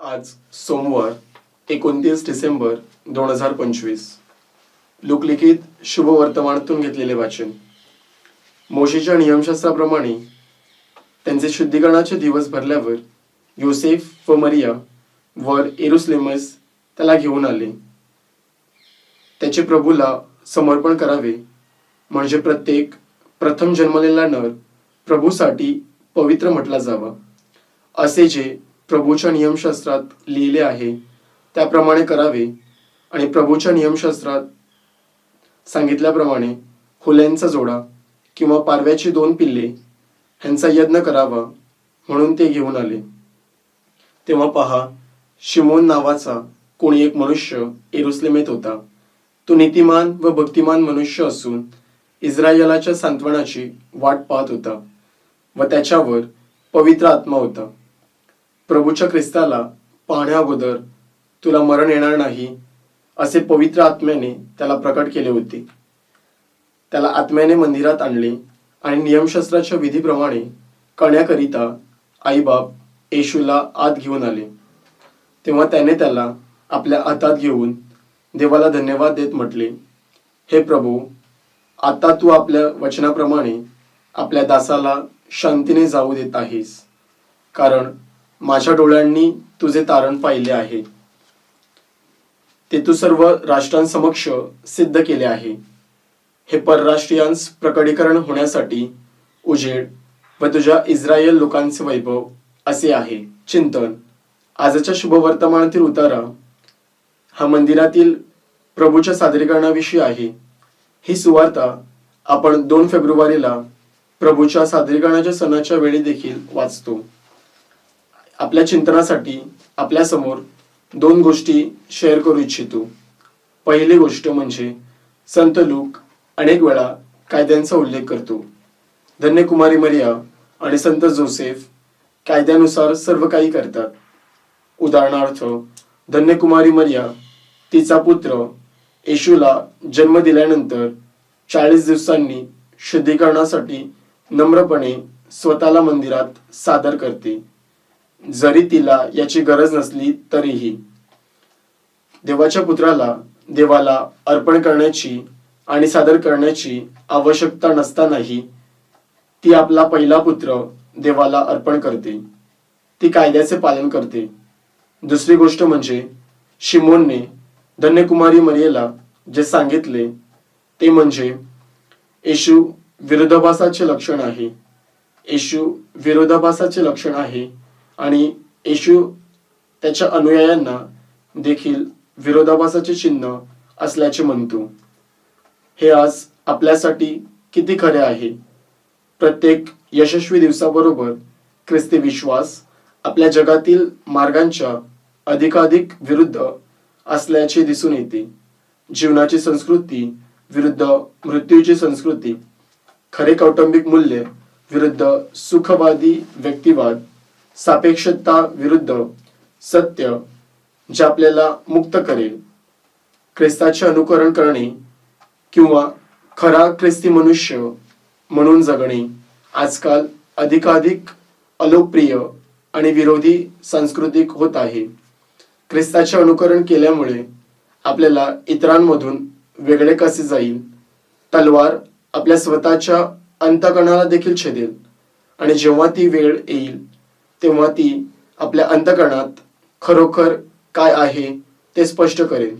आज सोमवार एकोणतीस डिसेंबर दोन हजार पंचवीस. लोकलिखित शुभ वर्तमानातून घेतलेले वाचन. मोशीच्या नियमशास्त्राप्रमाणे त्यांचे शुद्धीकरणाचे दिवस भरल्यावर योसेफ व मरिया वर एरुस्लेमस त्याला घेऊन आले. त्याचे प्रभूला समर्पण करावे म्हणजे प्रत्येक प्रथम जन्मलेला नर प्रभूसाठी पवित्र म्हटला जावा असे जे प्रभूच्या नियमशास्त्रात लिहिले आहे त्याप्रमाणे करावे. आणि प्रभूच्या नियमशास्त्रात सांगितल्याप्रमाणे हुल्यांचा जोडा किंवा पारव्याची दोन पिल्ले ह्यांचा यज्ञ करावा म्हणून ते घेऊन आले. तेव्हा पहा शिमोन नावाचा कोणी एक मनुष्य एरुस्लेमेत होता. तो नीतिमान व भक्तिमान मनुष्य असून इस्रायलाच्या सांत्वनाची वाट पाहत होता व त्याच्यावर पवित्र आत्मा होता. प्रभूच्या ख्रिस्ताला पाहण्याअगोदर तुला मरण येणार नाही असे पवित्र आत्म्याने त्याला प्रकट केले होते. त्याला आत्म्याने मंदिरात आणले आणि नियमशास्त्राच्या विधीप्रमाणे करण्याकरिता आईबाप येशूला आत घेऊन आले. तेव्हा त्याने त्याला आपल्या हातात घेऊन देवाला धन्यवाद देत म्हटले हे प्रभू आता तू आपल्या वचनाप्रमाणे आपल्या दासाला शांतीने जाऊ देत आहेस. कारण माझ्या डोळ्यांनी तुझे तारण पाहिले आहे. ते तू सर्व राष्ट्रांसमक्ष सिद्ध केले आहे. हे परराष्ट्रीयांस प्रकटीकरण होण्यासाठी उजेड व तुझ्या इस्रायल लोकांचे वैभव असे आहे. चिंतन. आजच्या शुभ वर्तमानातील उतारा हा मंदिरातील प्रभूच्या सादरीकरणाविषयी आहे. ही सुवार्ता आपण दोन फेब्रुवारीला प्रभूच्या सादरीकरणाच्या सणाच्या वेळी देखील वाचतो. आपल्या चिंतनासाठी आपल्यासमोर दोन गोष्टी शेअर करू इच्छितो. पहिली गोष्ट म्हणजे संत लूक अनेक वेळा कायद्यांचा उल्लेख करतो. धन्यकुमारी मरिया आणि संत जोसेफ कायद्यानुसार सर्व काही करतात. उदाहरणार्थ धन्यकुमारी मरिया तिचा पुत्र येशूला जन्म दिल्यानंतर चाळीस दिवसांनी शुद्धीकरणासाठी नम्रपणे स्वतःला मंदिरात सादर करते. जरी तिला याची गरज नसली तरीही देवाच्या पुत्राला देवाला अर्पण करण्याची आणि सादर करण्याची आवश्यकता नसतानाही ती आपला पहिला पुत्र देवाला अर्पण करते. ती कायद्याचे पालन करते. दुसरी गोष्ट म्हणजे शिमोनने धन्यकुमारी मरियेला जे सांगितले ते म्हणजे येशू विरोधाभासाचे लक्षण आहे. येशू विरोधाभासाचे लक्षण आहे. आणि येशू त्याच्या अनुयायांना देखील विरोधाभासाचे चिन्ह असल्याचे म्हणतो. हे आज आपल्यासाठी किती खरे आहे? प्रत्येक यशस्वी दिवसाबरोबर ख्रिस्ती विश्वास आपल्या जगातील मार्गांच्या अधिकाधिक विरुद्ध असल्याचे दिसून येते. जीवनाची संस्कृती विरुद्ध मृत्यूची संस्कृती खरे कौटुंबिक मूल्य विरुद्ध सुखवादी व्यक्तिवाद सापेक्षता विरुद्ध सत्य जे आपल्याला मुक्त करेल. ख्रिस्ताचे अनुकरण करणे किंवा खरा ख्रिस्ती मनुष्य म्हणून जगणे आजकाल अधिकाधिक अलोकप्रिय आणि विरोधी सांस्कृतिक होत आहे. ख्रिस्ताचे अनुकरण केल्यामुळे आपल्याला इतरांमधून वेगळे कसे जाईल? तलवार आपल्या स्वतःच्या अंतकणाला देखील छेदेल आणि जेव्हा ती वेळ येईल तेव्हा ती आपल्या अंतकरणात खरोखर काय आहे ते स्पष्ट करेल.